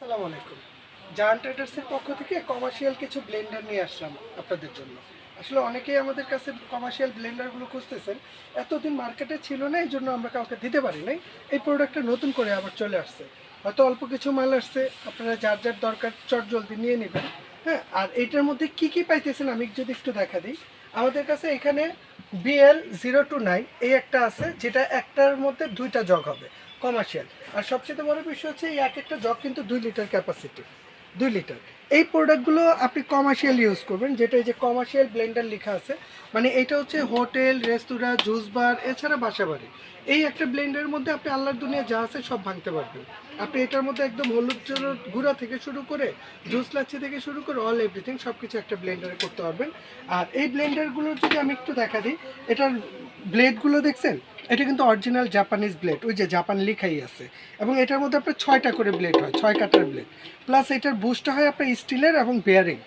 আসসালামু আলাইকুম। জায়ান্ট ট্রেডার্সের পক্ষ থেকে কমার্শিয়াল কিছু ব্লেন্ডার নিয়ে আসলাম আপনাদের জন্য। আসলে অনেকেই আমাদের কাছে কমার্শিয়াল ব্লেন্ডারগুলো খুঁজতেছেন। এতদিন মার্কেটে ছিল না এই জন্য আমরা কাউকে দিতে পারি নাই। এই প্রোডাক্টটা নতুন করে আবার চলে আসছে। হয়তো অল্প কিছু মাল আসছে, আপনারা যার যার দরকার চট জলদি নিয়ে নেবেন। হ্যাঁ আর এইটার মধ্যে কি কি পাইতেছেন আমি যদি একটু দেখা দিই। আমাদের কাছে এখানে বিএল জিরো টু নাইন এই একটা আছে, যেটা একটার মধ্যে দুইটা জগ হবে। কমার্শিয়াল আর সবচেয়ে বড় বিষয় হচ্ছে এই এক একটা জগ কিন্তু দুই লিটার ক্যাপাসিটি দুই লিটার। এই প্রোডাক্টগুলো আপনি কমার্শিয়াল ইউজ করবেন, যেটা এই যে কমার্শিয়াল ব্লেন্ডার লেখা আছে মানে এটা হচ্ছে হোটেল রেস্তোরাঁ জুস বার এছাড়া বাসা বাড়ি এই একটা ব্লেন্ডারের মধ্যে আপনি আল্লাহর দুনিয়া যা আছে সব ভাঙতে পারবেন। আপনি এটার মধ্যে একদম হলুদ গুঁড়া থেকে শুরু করে, জুস লাচ্ছি থেকে শুরু করে অল এভরিথিং সব কিছু একটা ব্লেন্ডারে করতে পারবেন। আর এই ব্লেন্ডারগুলো যদি আমি একটু দেখা দিই, এটার ব্লেডগুলো দেখছেন? এটা কিন্তু অরিজিনাল জাপানিজ ব্লেড ওই যে জাপান লেখাই আছে। এবং এটার মধ্যে আপনার ছয়টা করে ব্লেড হয়, ছয় কাটার ব্লেড প্লাস এটার বুশটা হয় আপনার স্টিলের এবং বেয়ারিং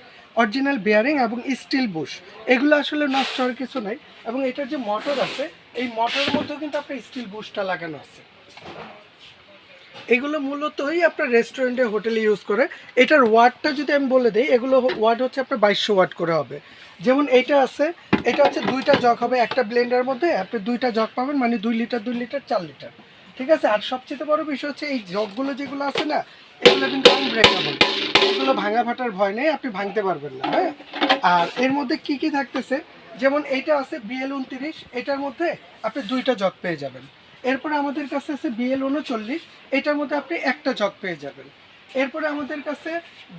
অরিজিনাল বেয়ারিং এবং স্টিল বুশ এগুলো আসলে নষ্ট হওয়ার কিছু নাই। এবং এটার যে মোটর আছে এই মোটরের মধ্যে কিন্তু আপনার স্টিল বুশটা লাগানো আছে। এগুলো মূলতই আপনার রেস্টুরেন্টে হোটেলে ইউজ করে। এটার ওয়াটটা যদি আমি বলে দিই, এগুলো ওয়াট হচ্ছে আপনার বাইশশো ওয়াট করে হবে। যেমন এটা আছে, এটা হচ্ছে দুইটা জগ হবে, একটা ব্লেন্ডার মধ্যে আপনি দুইটা জগ পাবেন মানে দুই লিটার দুই লিটার, চার লিটার। ঠিক আছে? আর সবচেয়ে বড় বিষয় হচ্ছে এই জগগুলো যেগুলো আছে না, এগুলো কিন্তু আনব্রেকেবল এগুলো ভাঙা ফাটার ভয় নেই, আপনি ভাঙতে পারবেন না হ্যাঁ? আর এর মধ্যে কি কি থাকতেছে? যেমন এইটা আছে বিএল উনত্রিশ, এটার মধ্যে আপনি দুইটা জগ পেয়ে যাবেন। এরপরে আমাদের কাছে আছে বিএল উনচল্লিশ এটার মধ্যে আপনি একটা জগ পেয়ে যাবেন। এরপরে আমাদের কাছে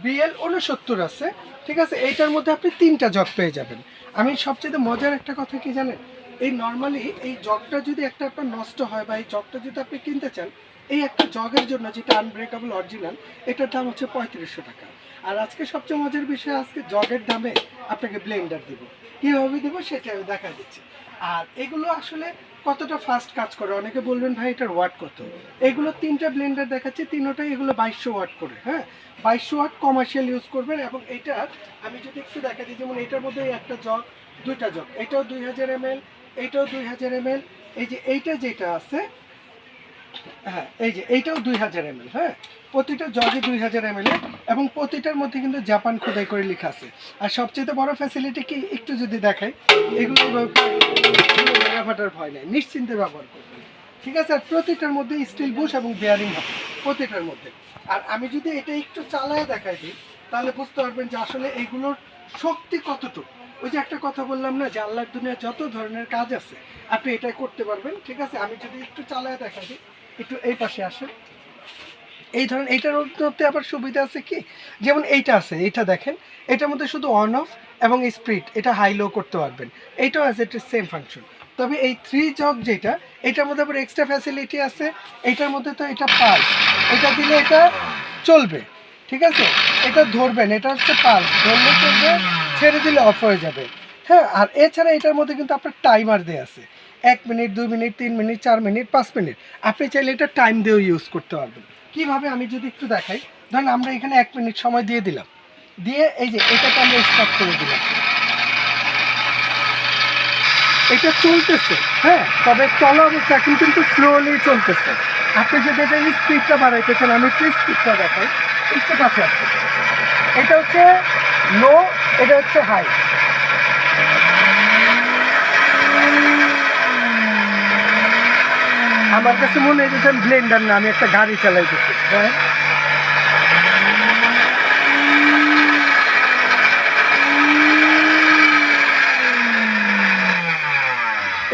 বিএল উনসত্তর আছে, ঠিক আছে? এইটার মধ্যে আপনি তিনটা জগ পেয়ে যাবেন। আমি সবচেয়ে মজার একটা কথা কি জানেন? এই নর্মালি এই জগটা যদি একটা আপনার নষ্ট হয় বা এই জগটা যদি আপনি কিনতে চান এই একটা জগের জন্য যেটা আনব্রেকেবল অরিজিনাল এটার দাম হচ্ছে পঁয়ত্রিশশো টাকা। আর আজকে সবচেয়ে মজার বিষয় আজকে জগের দামে আপনাকে ব্লেন্ডার দেবো। কীভাবে দেবো সেটা আমি দেখা দিচ্ছি। আর এগুলো আসলে কতটা ফাস্ট কাজ করে? অনেকে বলবেন, ভাই, এটার ওয়াট কত? এগুলো তিনটা ব্লেন্ডার দেখাচ্ছে তিনোটাই এগুলো বাইশশো ওয়াট করে হ্যাঁ? বাইশশো ওয়াট কমার্শিয়াল ইউজ করবেন এবং এটা আমি যদি একটু দেখা দিই, যেমন এটার মধ্যে একটা জগ, দুইটা জগ, এটাও দুই হাজার এম এল এইটাও দুই হাজার এম এই যে এইটা যেটা আছে হ্যাঁ এই যে, এইটাও দুই হাজার এম হ্যাঁ? প্রতিটা জগে দুই হাজার এম এবং প্রতিটার মধ্যে কিন্তু জাপান খোদাই করে লেখা আছে। আর সবচেয়ে বড় ফ্যাসিলিটি কি? একটু যদি দেখাই, এগুলো ফাটার ভয় নেই, নিশ্চিন্তে ব্যবহার করবেন। ঠিক আছে? আর প্রতিটার মধ্যে স্টিল বুশ এবং বেয়ারিং হবে, প্রতিটার মধ্যে। আর আমি যদি এটা একটু চালায় দেখাই দিই, তাহলে বুঝতে পারবেন যে আসলে এগুলোর শক্তি কতটুকু। ওই যে একটা কথা বললাম না, যে আল্লাহর দুনিয়া যত ধরনের কাজ আছে, আপনি এটাই করতে পারবেন, ঠিক আছে? আমি যদি একটু চালায় দেখা দিই একটু এই পাশে আসেন। এই ধরেন এইটার মধ্যে আবার সুবিধা আছে কি? যেমন এইটা আছে, এইটা দেখেন। এটার মধ্যে শুধু অন অফ এবং স্পিড এটা হাই লো করতে পারবেন। এইটাও আছে এটা সেম ফাংশন তবে এই থ্রি জগ যেটা, এটার মধ্যে আবার এক্সট্রা ফ্যাসিলিটি আছে। এটার মধ্যে তো এটা পাল এটা দিলে এটা চলবে, ঠিক আছে? এটা ধরবেন, এটা হচ্ছে পাল ধরলে চলবে ছেড়ে দিলে অফ হয়ে যাবে। হ্যাঁ আর এছাড়া এটার মধ্যে কিন্তু আপনার টাইমার দেওয়া আছে। এক মিনিট, দুই মিনিট, তিন মিনিট, চার মিনিট, পাঁচ মিনিট। আপনি চাইলে এটা টাইম দিয়েও ইউজ করতে পারবেন। কীভাবে আমি যদি একটু দেখাই, ধরেন আমরা এখানে এক মিনিট সময় দিয়ে দিলাম। দিয়ে এই যে এটাকে আমরা স্টপ করে দিলাম। এটা চলতেছে হ্যাঁ তবে চলা অবস্থা এখন কিন্তু স্লোলি চলতেছে। আপনি যদি এটা স্পিডটা বাড়াইতে চান আমি একটু স্পিডটা দেখাই। একটু কাছে আসতে এটা হচ্ছে লো এটা হচ্ছে হাই আমার কাছে মনে হয়েছে ব্লেন্ডার না, আমি একটা গাড়ি চালাইতেছি। হ্যাঁ?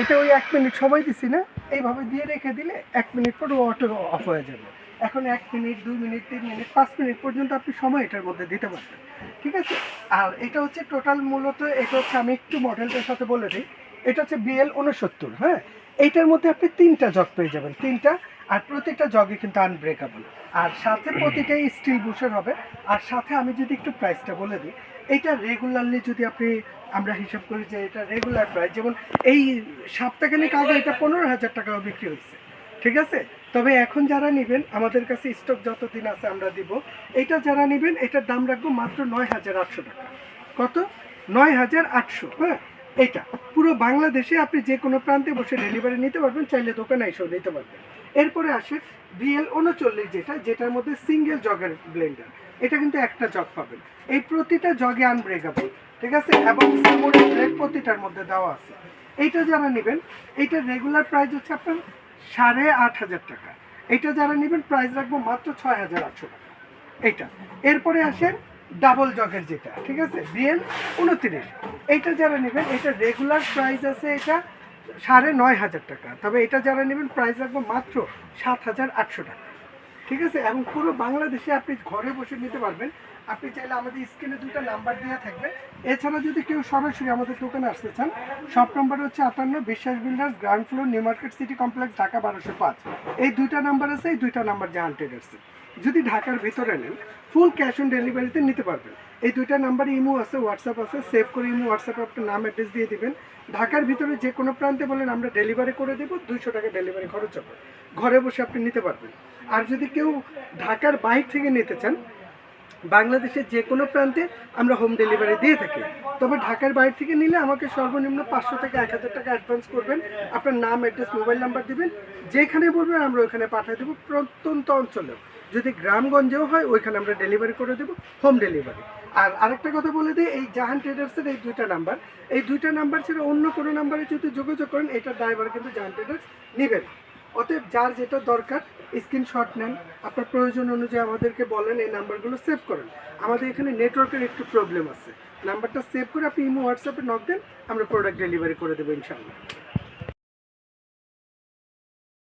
এটা ওই এক মিনিট সময় দিছি না, এইভাবে দিয়ে রেখে দিলে এক মিনিট পর অটো অফ হয়ে যাবে। এখন এক মিনিট, দুই মিনিট, তিন মিনিট, পাঁচ মিনিট পর্যন্ত আপনি সময় এটার মধ্যে দিতে পারবেন। ঠিক আছে? আর এটা হচ্ছে টোটাল মূলত, এটা হচ্ছে আমি একটু মডেলটার সাথে বলে দিই। এটা হচ্ছে বিএল উনসত্তর হ্যাঁ? এইটার মধ্যে আপনি তিনটা জগ পেয়ে যাবেন, তিনটা, আর প্রতিটা জগে কিন্তু আনব্রেকেবল আর সাথে প্রতিটাই স্টিল বুশের হবে, আর সাথে আমি যদি একটু প্রাইসটা বলে দিই, এটা রেগুলারলি যদি আপনি, আমরা হিসাব করি যে এটা রেগুলার প্রাইস যেমন এই সপ্তাহখানেক আগে এটা পনেরো হাজার টাকাও বিক্রি হয়েছে, ঠিক আছে? তবে এখন যারা নেবেন, আমাদের কাছে স্টক যতদিন আছে আমরা দিব, এটা যারা নেবেন, এটার দাম রাখব মাত্র নয় হাজার আটশো টাকা। কত? নয় হাজার আটশো হ্যাঁ? এটা। পুরো বাংলাদেশে আপনি যে কোনো প্রান্তে বসে ডেলিভারি নিতে পারবেন, চাইলে দোকানে এসেও নিতে পারবেন। এরপরে আসে বিএল উনচল্লিশ যেটা, যেটার মধ্যে সিঙ্গেল জগের ব্লেন্ডার এটা কিন্তু একটা জগ পাবেন। এই প্রতিটা জগে আনব্রেকেবল ঠিক আছে? এবং প্রতিটার মধ্যে দেওয়া আছে। এইটা যারা নেবেন, এইটা রেগুলার প্রাইস হচ্ছে আপনার সাড়ে আট হাজার টাকা। এইটা যারা নেবেন প্রাইস রাখব মাত্র ছয় হাজার আটশো টাকা। এইটা। এরপরে আসেন ডাবল জগের যেটা, ঠিক আছে? বিএল উনত্রিশ। এইটা যারা নেবেন, এটা রেগুলার প্রাইস আছে এটা সাড়ে নয় হাজার টাকা। তবে এটা যারা নেবেন প্রাইস রাখব মাত্র সাত হাজার আটশো টাকা। ঠিক আছে? এবং পুরো বাংলাদেশে আপনি ঘরে বসে নিতে পারবেন আপনি চাইলে আমাদের স্ক্রিনে দুটো নাম্বার দেওয়া থাকবে। এছাড়া যদি কেউ সরাসরি আমাদের দোকানে আসতে চান সব নাম্বার হচ্ছে আটান্ন Biswas builders, ground floor, new market city complex, Dhaka বারোশো পাঁচ। এই দুইটা নাম্বার আছে, এই দুইটা নাম্বার জাহান ট্রেডার্সে যদি ঢাকার ভিতরে নেন ফুল ক্যাশ অন ডেলিভারিতে নিতে পারবেন। এই দুইটা নাম্বারে ইমো আছে হোয়াটসঅ্যাপ আছে সেভ করে ইমো হোয়াটসঅ্যাপে আপনার নাম অ্যাড্রেস দিয়ে দিবেন। ঢাকার ভিতরে যে কোনো প্রান্তে বলেন, আমরা ডেলিভারি করে দেবো, দুইশো টাকা ডেলিভারি খরচ হবে। ঘরে বসে আপনি নিতে পারবেন। আর যদি কেউ ঢাকার বাইরে থেকে নিতে চান বাংলাদেশের যে কোনো প্রান্তে আমরা হোম ডেলিভারি দিয়ে থাকি। তবে ঢাকার বাইরে থেকে নিলে আমাকে সর্বনিম্ন পাঁচশো থেকে এক হাজার টাকা অ্যাডভান্স করবেন। আপনার নাম অ্যাড্রেস মোবাইল নাম্বার দিবেন। যেখানে বলবেন আমরা ওইখানে পাঠিয়ে দেবো প্রত্যন্ত অঞ্চলেও। যদি গ্রামগঞ্জেও হয়, ওইখানে আমরা ডেলিভারি করে দেবো হোম ডেলিভারি আর আরেকটা কথা বলে দিই, এই জাহান ট্রেডার্সের এই দুইটা নাম্বার এই দুইটা নাম্বার ছাড়া অন্য কোনো নাম্বারে যদি যোগাযোগ করেন এটার ড্রাইভার কিন্তু জাহান ট্রেডার্স নেবেন অতএব যার যেটা দরকার স্ক্রিনশট নেন। আপনার প্রয়োজন অনুযায়ী আমাদেরকে বলেন, এই নাম্বারগুলো সেভ করেন। আমাদের এখানে নেটওয়ার্কের একটু প্রবলেম আছে। নাম্বারটা সেভ করে আপনি ইমো হোয়াটসঅ্যাপে নক দেন, আমরা প্রোডাক্ট ডেলিভারি করে দেবো ইনশাআল্লাহ।